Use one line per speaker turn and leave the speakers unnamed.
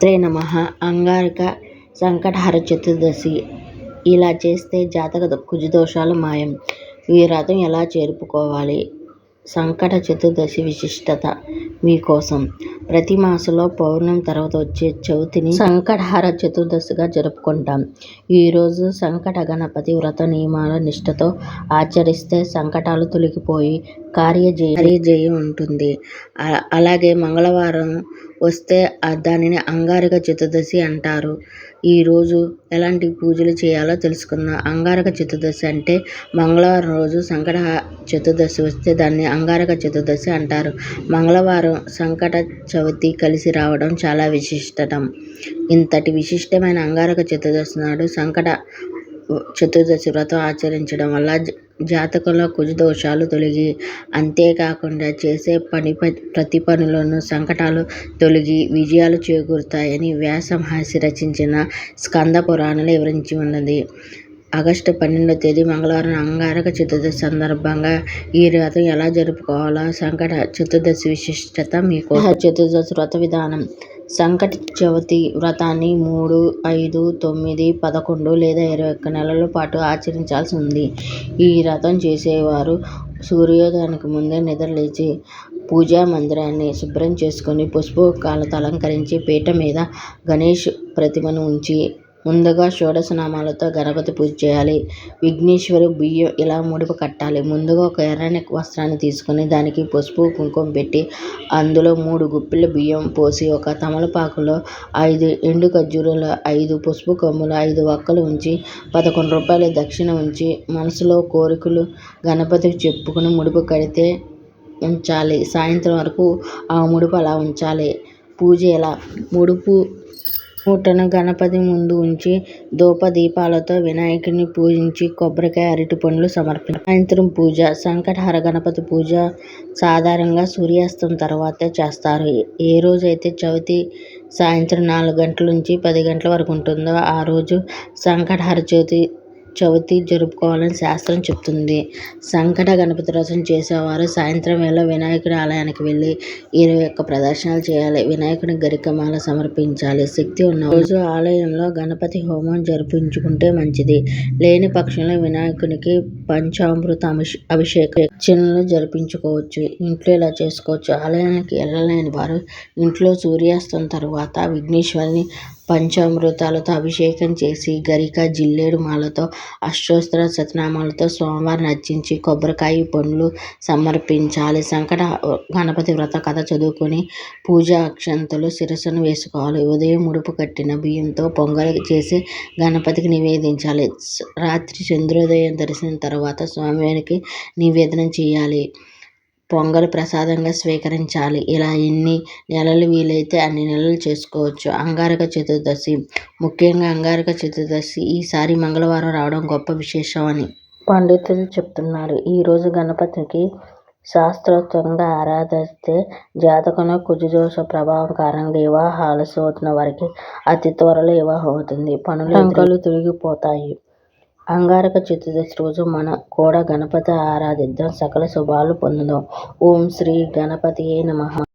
శ్రీమాత్రే నమ. అంగారక సంకటహర చతుర్దశి. ఇలా చేస్తే జాతక కుజదోషాలు మాయం. ఈ వ్రతం ఎలా చేరుపుకోవాలి సంకట చతుర్దశి విశిష్టత మీకోసం. ప్రతి మాసంలో పౌర్ణం తర్వాత వచ్చే చవితిని సంకటహర చతుర్దశిగా జరుపుకుంటాం. ఈరోజు సంకట గణపతి వ్రత నియమాల నిష్ఠతో ఆచరిస్తే సంకటాలు తొలగిపోయి కార్యజయం ఉంటుంది. అలాగే మంగళవారం వస్తే దానిని అంగారక చతుర్దశి అంటారు. ఈరోజు ఎలాంటి పూజలు చేయాలో తెలుసుకుందాం. అంగారక చతుర్దశి అంటే మంగళవారం రోజు సంకట చతుర్దశి వస్తే దాన్ని అంగారక చతుర్దశి అంటారు. మంగళవారం సంకట చవితి కలిసి రావడం చాలా విశిష్టం. ఇంతటి విశిష్టమైన అంగారక చతుర్దశి నాడు సంకట చతుర్దశి వ్రతం ఆచరించడం వల్ల జాతకంలో కుజ దోషాలు తొలగి అంతేకాకుండా చేసే పని ప్రతి పనిలోనూ సంకటాలు తొలగి విజయాలు చేకూరుతాయని వ్యాస మహర్షి రచించిన స్కంద పురాణంలో వివరించి ఉన్నది. ఆగస్టు పన్నెండో తేదీ మంగళవారం అంగారక చతుర్దశి సందర్భంగా ఈ వ్రతం ఎలా జరుపుకోవాలో సంకట చతుర్దశి విశిష్టత మీకు. చతుర్దశి వ్రత విధానం. సంకట చవితి వ్రతాన్ని మూడు ఐదు తొమ్మిది పదకొండు లేదా ఇరవై ఒక్క నెలల పాటు ఆచరించాల్సి ఉంది. ఈ వ్రతం చేసేవారు సూర్యోదయానికి ముందే నిద్రలేచి పూజా మందిరాన్ని శుభ్రం చేసుకొని పసుపు అలంకరించి పీట మీద గణేష్ ప్రతిమను ఉంచి ముందుగా షోడశనామాలతో గణపతి పూజ చేయాలి. విఘ్నేశ్వరు బియ్యం ఇలా ముడుపు కట్టాలి. ముందుగా ఒక ఎర్రని వస్త్రాన్ని తీసుకొని దానికి పసుపు కుంకుమ పెట్టి అందులో మూడు గుప్పిళ్ళ బియ్యం పోసి ఒక తమలపాకులో ఐదు ఎండు ఖర్జూరాలు ఐదు పసుపు కొమ్ములు ఐదు వక్కలు ఉంచి పదకొండు రూపాయల దక్షిణ ఉంచి మనసులో కోరికలు గణపతికి చెప్పుకుని ముడుపు కడితే ఉంచాలి. సాయంత్రం వరకు ఆ ముడుపు అలా ఉంచాలి. పూజ ఎలా? ముడుపు మూటను గణపతి ముందు ఉంచి ధూపదీపాలతో వినాయకుడిని పూజించి కొబ్బరికాయ అరటిపండ్లు సమర్పించాలి సాయంత్రం పూజ సంకటహర గణపతి పూజ సాధారణంగా సూర్యాస్తం తర్వాతే చేస్తారు. ఏ రోజైతే చవితి సాయంత్రం నాలుగు గంటల నుంచి పది గంటల వరకు ఉంటుందో ఆ రోజు సంకటహర చవితి చవితి జరుపుకోవాలని శాస్త్రం చెప్తుంది. సంకట గణపతి రసం చేసేవారు సాయంత్రం వేళ వినాయకుడి ఆలయానికి వెళ్ళి ఇరవై ఒక్క ప్రదర్శనలు చేయాలి. వినాయకుడి గరికమాల సమర్పించాలి. శక్తి ఉన్న రోజు ఆలయంలో గణపతి హోమం జరిపించుకుంటే మంచిది. లేని పక్షంలో వినాయకునికి పంచామృత అభిషేక అర్చనలు జరిపించుకోవచ్చు. ఇంట్లో ఇలా చేసుకోవచ్చు. ఆలయానికి వెళ్ళలేని వారు ఇంట్లో సూర్యాస్తం తరువాత విఘ్నేశ్వరిని పంచామృతాలతో అభిషేకం చేసి గరిక జిల్లేడు మాలతో అష్టోత్తర శతనామాలతో స్వామివారిని అర్చించి కొబ్బరికాయ పండ్లు సమర్పించాలి. సంకట గణపతి వ్రత కథ చదువుకొని పూజా అక్షంతలు శిరస్సును వేసుకోవాలి. ఉదయం ముడుపు కట్టిన బియ్యంతో పొంగలి చేసి గణపతికి నివేదించాలి. రాత్రి చంద్రోదయం దర్శనం తర్వాత స్వామివారికి నివేదన చేయాలి. పొంగల్ ప్రసాదంగా స్వీకరించాలి. ఇలా ఎన్ని నెలలు వీలైతే అన్ని నెలలు చేసుకోవచ్చు. అంగారక చతుర్దశి. ముఖ్యంగా అంగారక చతుర్దశి ఈసారి మంగళవారం రావడం గొప్ప విశేషం అని పండితులు చెప్తున్నారు. ఈరోజు గణపతికి శాస్త్రోక్తంగా ఆరాధిస్తే జాతకంలో కుజదోష ప్రభావం కారణంగా వివాహాలు అవుతున్న వారికి అతి త్వరలో వివాహం అవుతుంది. పనులు తొలగిపోతాయి అంగారక చతుర్దశి రోజు మన కూడా గణపతి ఆరాధిద్దాం. సకల శుభాలు పొందుదాం. ఓం శ్రీ గణపతియే నమ.